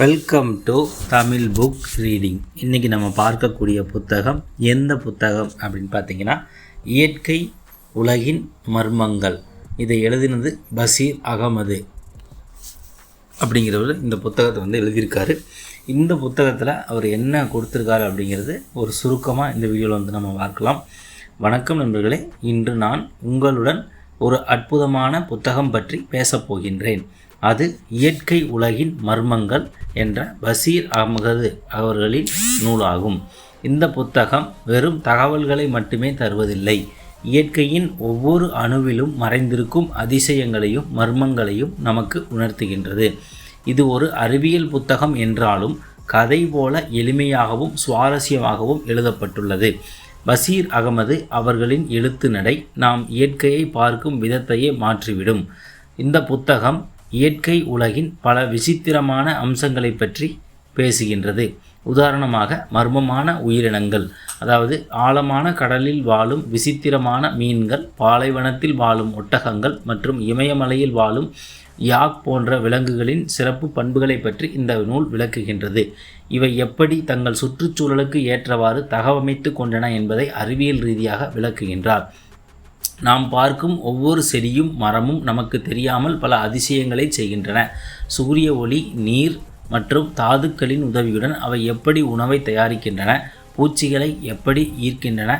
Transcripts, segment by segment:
Welcome to Tamil book reading இன்றைக்கி நம்ம பார்க்கக்கூடிய புத்தகம் எந்த புத்தகம் அப்படின்னு பார்த்தீங்கன்னா இயற்கை உலகின் மர்மங்கள். இதை எழுதினது பஷீர் அகமது அப்படிங்கிறவர் இந்த புத்தகத்தை வந்து எழுதியிருக்காரு. இந்த புத்தகத்தில் அவர் என்ன கொடுத்துருக்காரு அப்படிங்கிறது ஒரு சுருக்கமாக இந்த வீடியோவில் வந்து நம்ம பார்க்கலாம். வணக்கம் நண்பர்களே இன்று நான் உங்களுடன் ஒரு அற்புதமான புத்தகம் பற்றி பேசப் போகின்றேன். அது இயற்கை உலகின் மர்மங்கள் என்ற பசீர் அகமது அவர்களின் நூலாகும். இந்த புத்தகம் வெறும் தகவல்களை மட்டுமே தருவதில்லை. இயற்கையின் ஒவ்வொரு அணுவிலும் மறைந்திருக்கும் அதிசயங்களையும் மர்மங்களையும் நமக்கு உணர்த்துகின்றது. இது ஒரு அறிவியல் புத்தகம் என்றாலும் கதை போல எளிமையாகவும் சுவாரஸ்யமாகவும் எழுதப்பட்டுள்ளது. பசீர் அகமது அவர்களின் எழுத்து நடை நாம் இயற்கையை பார்க்கும் விதத்தையே மாற்றிவிடும். இந்த புத்தகம் இயற்கை உலகின் பல விசித்திரமான அம்சங்களை பற்றி பேசுகின்றது. உதாரணமாக மர்மமான உயிரினங்கள் அதாவது ஆழமான கடலில் வாழும் விசித்திரமான மீன்கள் பாலைவனத்தில் வாழும் ஒட்டகங்கள் மற்றும் இமயமலையில் வாழும் யாக் போன்ற விலங்குகளின் சிறப்பு பண்புகளை பற்றி இந்த நூல் விளக்குகின்றது. இவை எப்படி தங்கள் சுற்றுச்சூழலுக்கு ஏற்றவாறு தகவமைத்து கொண்டன என்பதை அறிவியல் ரீதியாக விளக்குகின்றார். நாம் பார்க்கும் ஒவ்வொரு செடியும் மரமும் நமக்கு தெரியாமல் பல அதிசயங்களை செய்கின்றன. சூரிய ஒளி நீர் மற்றும் தாதுக்களின் உதவியுடன் அவை எப்படி உணவை தயாரிக்கின்றன பூச்சிகளை எப்படி ஈர்க்கின்றன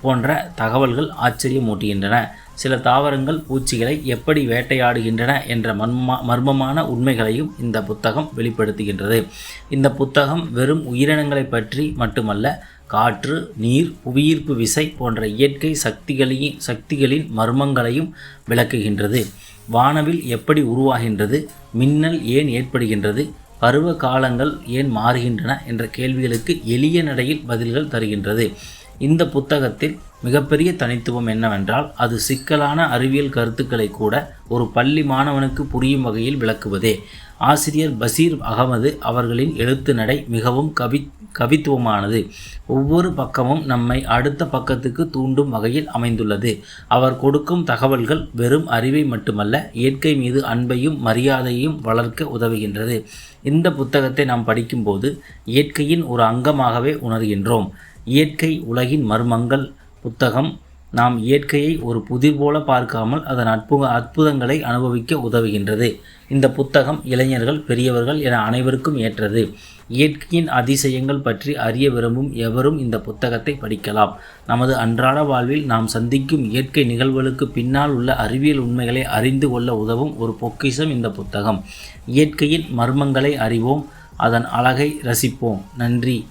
போன்ற தகவல்கள் ஆச்சரியமூட்டுகின்றன. சில தாவரங்கள் பூச்சிகளை எப்படி வேட்டையாடுகின்றன என்ற மர்ம மர்மமான உண்மைகளையும் இந்த புத்தகம் வெளிப்படுத்துகின்றது. இந்த புத்தகம் வெறும் உயிரினங்களை பற்றி மட்டுமல்ல காற்று நீர் புவியீர்ப்பு விசை போன்ற இயற்கை சக்திகளையும் சக்திகளின் மர்மங்களையும் விளக்குகின்றது. வானவில் எப்படி உருவாகின்றது? மின்னல் ஏன் ஏற்படுகின்றது? பருவ காலங்கள் ஏன் மாறுகின்றன? என்ற கேள்விகளுக்கு எளிய நடையில் பதில்கள் தருகின்றது. இந்த புத்தகத்தில் மிகப்பெரிய தனித்துவம் என்னவென்றால் அது சிக்கலான அறிவியல் கருத்துக்களை கூட ஒரு பள்ளி மாணவனுக்கு புரியும் வகையில் விளக்குவதே. ஆசிரியர் பசீர் அகமது அவர்களின் எழுத்து நடை மிகவும் கவி கவித்துவமானது. ஒவ்வொரு பக்கமும் நம்மை அடுத்த பக்கத்துக்கு தூண்டும் வகையில் அமைந்துள்ளது. அவர் கொடுக்கும் தகவல்கள் வெறும் அறிவை மட்டுமல்ல இயற்கை மீது அன்பையும் மரியாதையையும் வளர்க்க உதவுகின்றது. இந்த புத்தகத்தை நாம் படிக்கும்போது இயற்கையின் ஒரு அங்கமாகவே உணர்கின்றோம். இயற்கை உலகின் மர்மங்கள் புத்தகம். நாம் இயற்கையை ஒரு புதிர் போல பார்க்காமல் அதன் அற்புத அற்புதங்களை அனுபவிக்க உதவுகின்றது. இந்த புத்தகம் இளைஞர்கள் பெரியவர்கள் என அனைவருக்கும் ஏற்றது. இயற்கையின் அதிசயங்கள் பற்றி அறிய விரும்பும் எவரும் இந்த புத்தகத்தை படிக்கலாம். நமது அன்றாட வாழ்வில் நாம் சந்திக்கும் இயற்கை நிகழ்வுகளுக்கு பின்னால் உள்ள அறிவியல் உண்மைகளை அறிந்து கொள்ள உதவும் ஒரு பொக்கிஷம் இந்த புத்தகம். இயற்கையின் மர்மங்களை அறிவோம் அதன் அழகை ரசிப்போம். நன்றி.